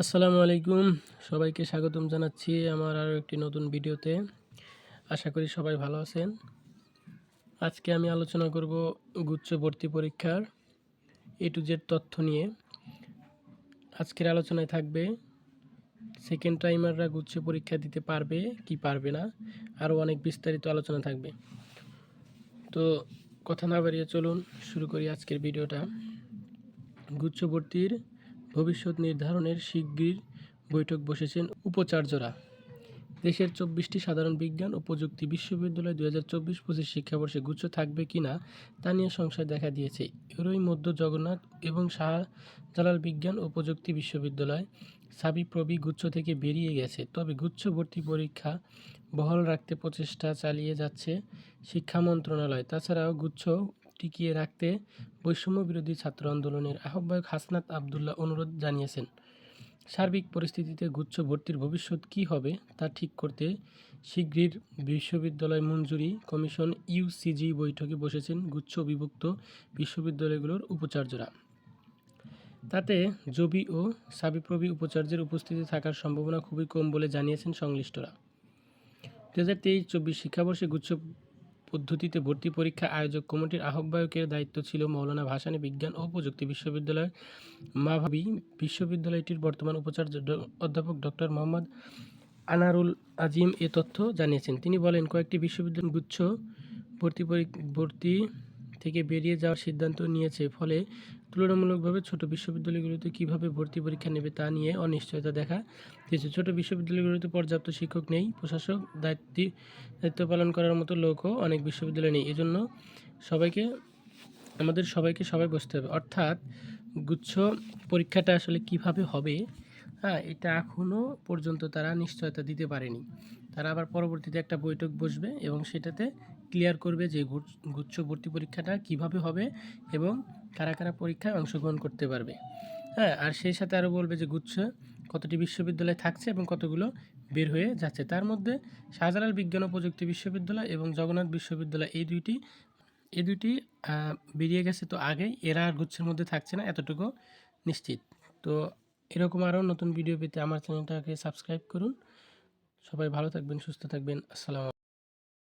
আসসালামু আলাইকুম। সবাইকে স্বাগতম জানাচ্ছি আমার আরও একটি নতুন ভিডিওতে। আশা করি সবাই ভালো আছেন। আজকে আমি আলোচনা করব গুচ্ছ ভর্তি পরীক্ষার এ টু জেড তথ্য নিয়ে। আজকের আলোচনায় থাকবে সেকেন্ড টাইমাররা গুচ্ছ পরীক্ষা দিতে পারবে কি পারবে না, আরও অনেক বিস্তারিত আলোচনা থাকবে। তো কথা না বাড়িয়ে চলুন, শুরু করি আজকের ভিডিওটা। গুচ্ছ ভর্তির ভবিষ্যৎ নির্ধারণের শিগগির বৈঠক বসেছেন উপাচার্যরা। দেশের চব্বিশটি সাধারণ বিজ্ঞান ও প্রযুক্তি বিশ্ববিদ্যালয় দু হাজার চব্বিশ পঁচিশ শিক্ষাবর্ষে গুচ্ছ থাকবে কি না, তা নিয়ে সংশয় দেখা দিয়েছে। এরই মধ্য জগন্নাথ এবং শাহজালাল বিজ্ঞান ও প্রযুক্তি বিশ্ববিদ্যালয় সাবিপ্রবি গুচ্ছ থেকে বেরিয়ে গেছে। তবে গুচ্ছ ভর্তি পরীক্ষা বহাল রাখতে প্রচেষ্টা চালিয়ে যাচ্ছে শিক্ষা মন্ত্রণালয়। তাছাড়াও গুচ্ছ টিকিয়ে রাখতে বৈষম্য বিরোধী ছাত্র আন্দোলনের আহ্বায়ক হাসনাত আবদুল্লাহ অনুরোধ জানিয়েছেন। সার্বিক পরিস্থিতিতে গুচ্ছ ভর্তির ভবিষ্যৎ কি হবে তা ঠিক করতে শিগগির বিশ্ববিদ্যালয় মঞ্জুরি কমিশন ইউসিজি বৈঠকে বসেছেন গুচ্ছ বিভক্ত বিশ্ববিদ্যালয়গুলোর উপাচার্যরা। তাতে জবি ও সাবিপ্রবি উপাচার্যের উপস্থিতি থাকার সম্ভাবনা খুবই কম বলে জানিয়েছেন সংশ্লিষ্টরা। দু হাজার তেইশ চব্বিশ শিক্ষাবর্ষে গুচ্ছ পদ্ধতিতে ভর্তি পরীক্ষা আয়োজক কমিটির আহ্বায়কের দায়িত্ব ছিল মৌলানা ভাসানী বিজ্ঞান ও প্রযুক্তি বিশ্ববিদ্যালয়ের মাভাবি বিশ্ববিদ্যালয়টির বর্তমান উপাচার্য অধ্যাপক ডক্টর মোহাম্মদ আনারুল আজিম এ তথ্য জানিয়েছেন। তিনি বলেন, কয়েকটি বিশ্ববিদ্যালয় গুচ্ছ ভর্তি ভর্তি থেকে বেরিয়ে যাওয়ার সিদ্ধান্ত নিয়েছে। ফলে তুলনামূলকভাবে ছোট বিশ্ববিদ্যালয়গুলোতে কীভাবে ভর্তি পরীক্ষা নেবে তা নিয়ে অনিশ্চয়তা দেখা দিয়েছে। ছোট বিশ্ববিদ্যালয়গুলোতে পর্যাপ্ত শিক্ষক নেই, প্রশাসক দায়িত্ব দায়িত্ব পালন করার মতো লোকও অনেক বিশ্ববিদ্যালয় নেই। এজন্য সবাইকে, আমাদের সবাইকে সবাই বসতে হবে। অর্থাৎ গুচ্ছ পরীক্ষাটা আসলে কীভাবে হবে হ্যাঁ এটা এখনও পর্যন্ত তারা নিশ্চয়তা দিতে পারেনি। তারা আবার পরবর্তীতে একটা বৈঠক বসবে এবং সেটাতে ক্লিয়ার করবে যে গুচ্ছ- গুচ্ছ ভর্তি পরীক্ষাটা কীভাবে হবে এবং কারা কারা পরীক্ষায় অংশগ্রহণ করতে পারবে। হ্যাঁ আর সেই সাথে আরও বলবে যে গুচ্ছ কতটি বিশ্ববিদ্যালয় থাকছে এবং কতগুলো বের হয়ে যাচ্ছে। তার মধ্যে শাহজালাল বিজ্ঞান ও প্রযুক্তি বিশ্ববিদ্যালয় এবং জগন্নাথ বিশ্ববিদ্যালয় এই দুইটি এই দুইটি বেরিয়ে গেছে তো আগেই। এরা আর গুচ্ছের মধ্যে থাকছে না, এতটুকু নিশ্চিত। তো এরকম আরও নতুন ভিডিও পেতে আমার চ্যানেলটাকে সাবস্ক্রাইব করুন। সবাই ভালো থাকবেন, সুস্থ থাকবেন। আসসালামু